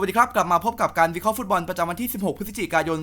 วัสดีครับ กลับมาพบกับการวิเคราะห์ฟุตบอลประจำวันที่ 16 พฤศจิกายน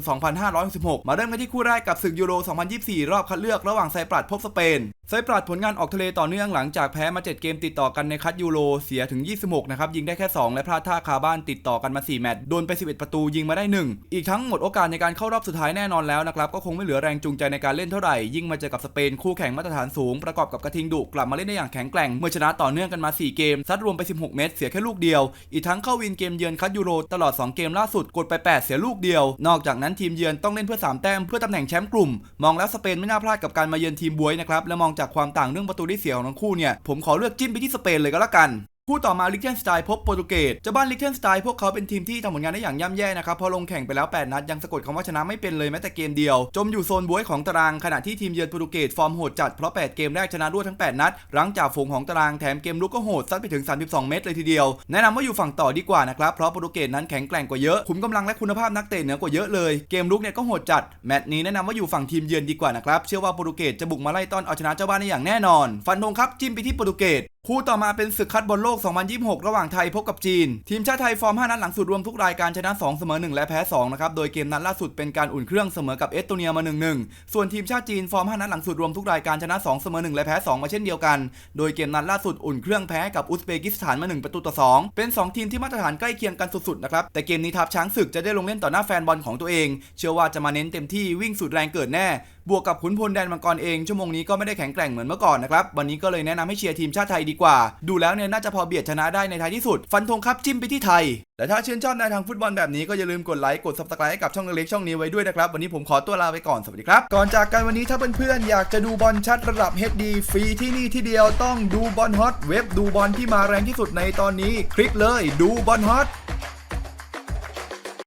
2566 มาเริ่มกันที่คู่แรกกับศึกยูโร 2024 รอบคัดเลือกระหว่างไซปรัสพบสเปน ไซปรัสผลงานออกทะเลต่อเนื่องหลังจากแพ้มา 7 เกมติดต่อกันในคัดยูโรเสียถึง 26 นะครับ ยิงได้แค่ 2 และพลาดท่าคาบ้านติดต่อกันมา 4 แมตช์โดนไป 11 ประตูยิงมาได้ 1 อีกทั้งหมดโอกาสในการเข้ารอบสุดท้ายแน่นอนแล้วนะครับ ก็คงไม่เหลือแรงจูงใจในการเล่นเท่าไหร่ ยิ่งมาเจอกับสเปนคู่แข่งมาตรฐานสูงประกอบกับกระทิงดุกลับมาเล่นได้อย่างแข็งแกร่งเมื่อชนะต่อเนื่องกันมา 4 เกมซัดรวมไป 16 เม็ดเสียแค่ลูกเดียว อีกทั้งเข้าวินเกมเยือนคัดยูโรตลอด 2 เกมล่าสุดกดไป 8 เสียลูกเดียว นอกจากนั้นทีมเยือนต้องเล่นเพื่อ 3 แต้มเพื่อตำแหน่งแชมป์กลุ่มมองแล้วสเปนไม่น่าพลาดกับการมาเยือนทีมบวยนะครับและมองจากความต่างเรื่องประตูได้เสียของทั้งคู่เนี่ยผมขอเลือกจิ้มไปที่สเปนเลยก็แล้วกัน คู่ต่อมาลิกเทนสไตน์พบโปรตุเกสเจ้าบ้านลิกเทนสไตน์พวกเขาเป็นทีมที่ทำผลงานได้อย่างย่ำแย่นะครับ พอลงแข่งไปแล้ว 8 นัด ยังสะกดคำว่าชนะไม่เป็นเลยแม้แต่เกมเดียว จมอยู่โซนบวยของตาราง ขณะที่ทีมเยือนโปรตุเกสฟอร์มโหดจัด เพราะ 8 เกมแรกชนะรวดทั้ง 8 นัดหลังจากฝูงของตารางแถมเกมลุกก็โหดซัดไปถึง 32 เมตรเลยทีเดียว แนะนำว่าอยู่ฝั่งต่อดีกว่านะครับ เพราะโปรตุเกสนั้นแข็งแกร่งกว่าเยอะขุมกำลังและคุณภาพนักเตะเหนือกว่าเยอะเลย เกมลุกเนี่ยก็โหดจัด แมตช์นี้แนะนำว่าอยู่ฝั่งทีมเยือนดีกว่านะครับ เชื่อว่าโปรตุเกสจะบุกมาไล่ต้อนเอาชนะเจ้าบ้านได้อย่างแน่นอน ฟันธงครับจิ้มไปที่โปรตุเกส คู่ต่อมาเป็นศึกคัดบอลโลก 2026 ระหว่างไทยพบกับจีน ทีมชาติไทยฟอร์ม 5 นัดหลังสุดรวมทุกรายการชนะ 2 เสมอ 1 และแพ้ 2 นะครับ โดยเกมนัดล่าสุดเป็นการอุ่นเครื่องเสมอกับเอสโตเนียมา 1-1 ส่วนทีมชาติจีนฟอร์ม 5 นัดหลังสุดรวมทุกรายการชนะ 2 เสมอ 1 และแพ้ 2 มาเช่นเดียวกัน โดยเกมนัดล่าสุดอุ่นเครื่องแพ้กับอุซเบกิสถานมา 1 ประตูต่อ 2 เป็น 2 ทีมที่มาตรฐานใกล้เคียงกันสุดๆ นะครับ แต่เกมนี้ทัพช้างศึกจะได้ลงเล่นต่อหน้าแฟนบอลของตัวเอง เชื่อว่าจะมาเน้นเต็มที่วิ่งสุดแรงเกิดแน่ บวกกับขุนพลแดนมังกรเองชั่วโมงนี้ก็ไม่ได้แข็งแกร่งเหมือนเมื่อก่อนนะครับวันนี้ก็เลยแนะนำให้เชียร์ทีมชาติไทยดีกว่า ดูแล้วเนี่ยน่าจะพอเบียดชนะได้ในท้ายที่สุด ฟันธงครับจิ้มไปที่ไทยและถ้าชื่นชอบในทางฟุตบอลแบบนี้ก็อย่าลืมกดไลค์กด subscribe ให้กับช่องเล็กช่องนี้ไว้ด้วยนะครับ วันนี้ผมขอตัวลาไปก่อน สวัสดีครับ ก่อนจากกันวันนี้ถ้าเพื่อนๆอยากจะดูบอลชัดระดับ HD ฟรีที่นี่ที่เดียวต้องดูบอลฮอตเว็บดูบอลที่มาแรงที่สุดในตอนนี้ คลิกเลยดูบอลฮอต